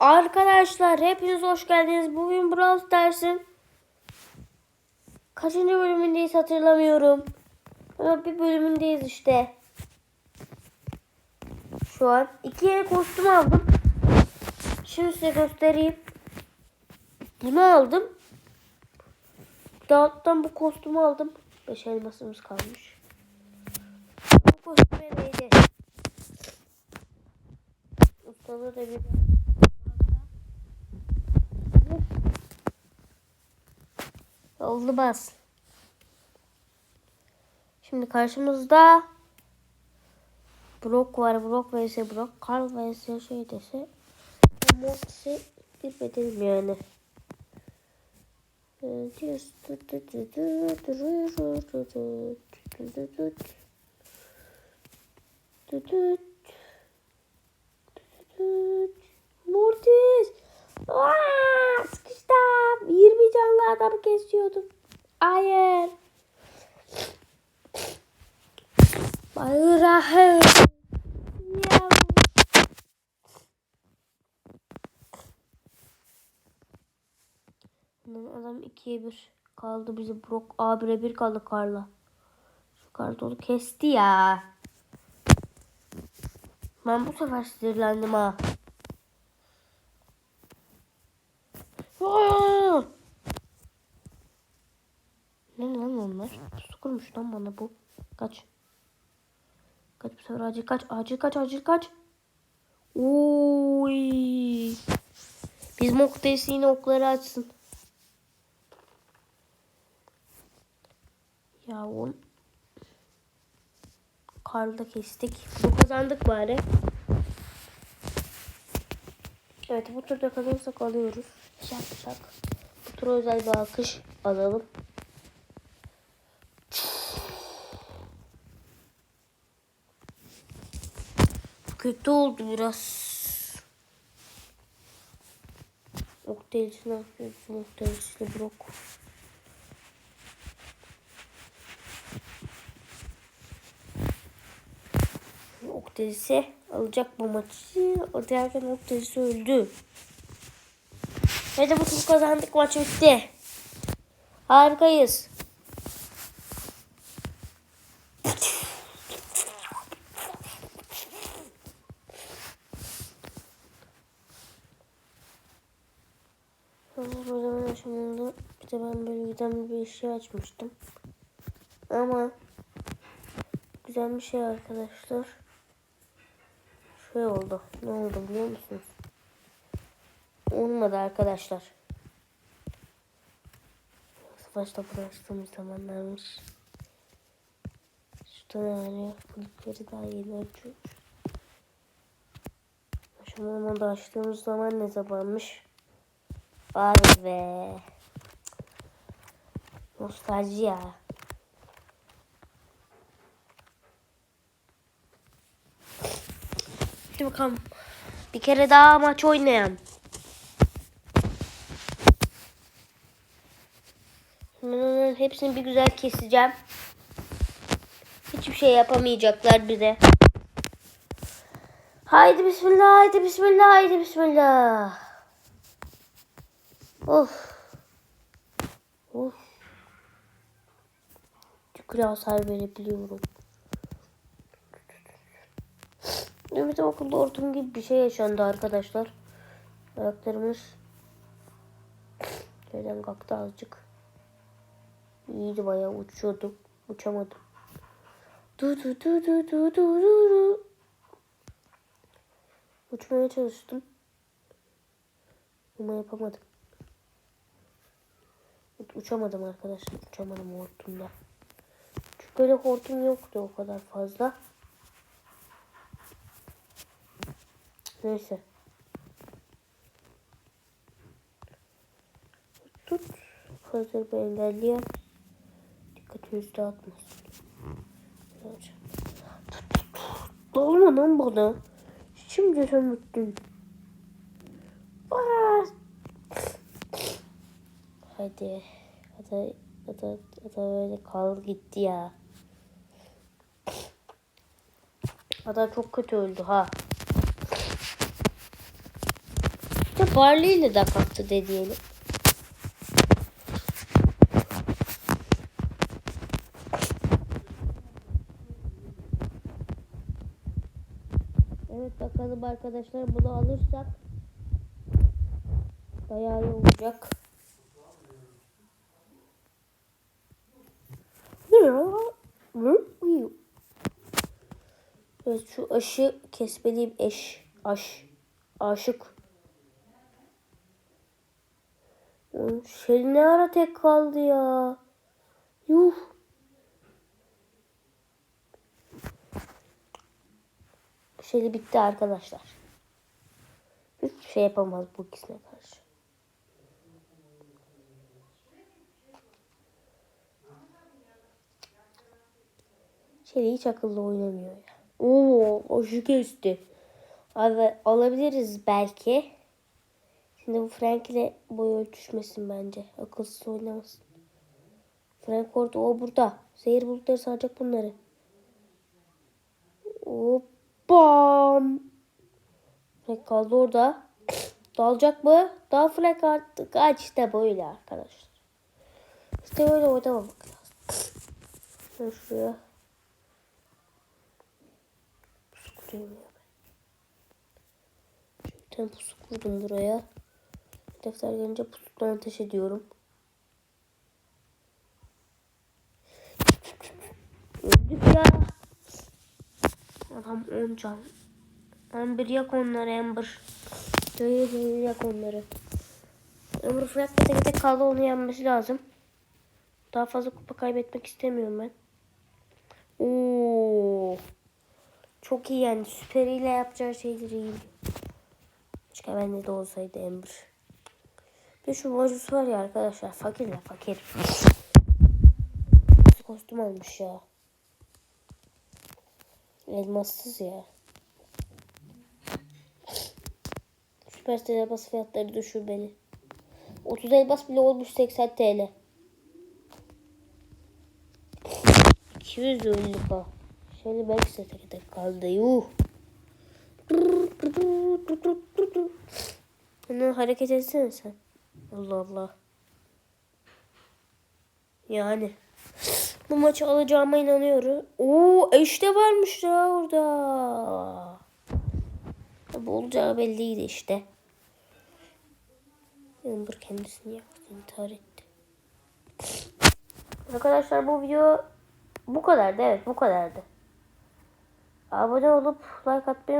Arkadaşlar hepiniz hoş geldiniz. Bugün Brawl Stars'ın kaçıncı bölümündeyiz hatırlamıyorum. Ama bir bölümündeyiz işte. Şu an iki yeni kostüm aldım. Şimdi size göstereyim. Bunu aldım. Alttan bu kostümü aldım. Beş elmasımız kalmış. Bu kostüm neydi? Ustalığı da bir Oldu bas. Şimdi karşımızda Brock var. Brock vs Brock. Carl vs şey dese. Mortis'i bir bedelim yani. Kesiyordum. Hayır. Bayrağı. Adam ikiye bir kaldı bizi Brock A1'e bir kaldı Karla. Şu kartonu kesti ya. Ben bu sefer sinirlendim ha. Aa! Ne lan onlar? Su kurmuş lan bana bu. Kaç. Kaç bu sefer acil kaç. Acil kaç acil kaç. Oy. Biz Moktesi yine okları açsın. Ya on. Karlı kestik. Bu kazandık bari. Evet bu turda kazanırsak alıyoruz. Şak şak. Bu tura özel bir alkış alalım. Kötü oldu biraz. Ok delisini atıyorsun. Ok delisiyle brok. Ok delisi alacak bu maçı. O derken ok delisi öldü. Ve de bu kazandık maç bitti. Harikayız. Zaman aşamında bir de ben böyle güzel bir şey açmıştım. Ama güzel bir şey arkadaşlar. Şey oldu. Ne oldu biliyor musunuz? Olmadı arkadaşlar. Savaşta uğraştığımız zamanlarmış. Şurada yani kulüpleri daha yeni açıyoruz. Aşamada açtığımız zaman ne zamanmış? Var be. Nostalji ya. Hadi bakalım. Bir kere daha maç oynayalım. Şimdi onların hepsini bir güzel keseceğim. Hiçbir şey yapamayacaklar bize. Haydi bismillah, haydi bismillah, haydi bismillah. Of. Of. Şükür hasar verebiliyorum. Evet okulda ortam gibi bir şey yaşandı arkadaşlar. Ayaklarımız şeyden kalktı azıcık. İyiydi bayağı uçuyordum. Uçamadım. Du du du du du du du du. Uçmaya çalıştım. Ama yapamadım. Uçamadım arkadaşlar. Uçamadım hortumda. Çünkü böyle hortum yoktu o kadar fazla. Neyse. Tut. Hazır bir engelleyen. Dikkatinizi dağıtmasın. Dolma lan bana. Şimdi sen mutluyum. Aa! Hadi. Hadi. Hadi. Hadi böyle kal gitti ya. Ada çok kötü öldü ha. Barley de kalktı de diyelim. Evet bakalım arkadaşlar bunu alırsak bayağı iyi olacak. Evet şu aşı kesmeliyim eş. Aş. Aşık. Şey ne ara tek kaldı ya. Yuh. Şeli bitti arkadaşlar. Hiçbir şey yapamaz bu ikisine karşı. Şeli hiç akıllı oynamıyor ya. Oo, o şu kesti. Abi alabiliriz belki. Şimdi bu Frank ile boy ölçüşmesin bence. Akılsız oynamasın. Frank orada o burada. Zehir bulutları saracak bunları. Hoppam. Frank kaldı orada. Dalacak mı? Dal Frank artık. Kaç işte böyle arkadaşlar. İşte böyle oynamamak lazım. Şuraya. Ya ben. Şöyle bir tane pusu kurdum buraya. Defter gelince pusudan ateş ediyorum. Öldük ya. Adam 10 can. Amber yak onları Amber. Döyü döyü yak onları. Amber Fırat tek tek kaldı onu yenmesi lazım. Daha fazla kupa kaybetmek istemiyorum ben. Oo. Çok iyi yani. Süperiyle yapacağı şeyleri iyi. Keşke bende de olsaydı Amber. Bir şu Mojus var ya arkadaşlar. Fakir ya fakir. Kostüm almış ya. Elmassız ya. Süperstar elmas fiyatları düşür beni. 30 elmas bile olmuş 80 TL. 200 önlük ha. Şöyle belki tek tek kaldı. Yuh. Bunu hareket etsene sen. Allah Allah. Yani. Bu maçı alacağıma inanıyorum. Oo işte varmış ya orada. Bu olacağı belliydi işte. Amber kendisini yaktı, intihar etti. Arkadaşlar bu video bu kadardı. Evet bu kadardı. Abone olup like atmayı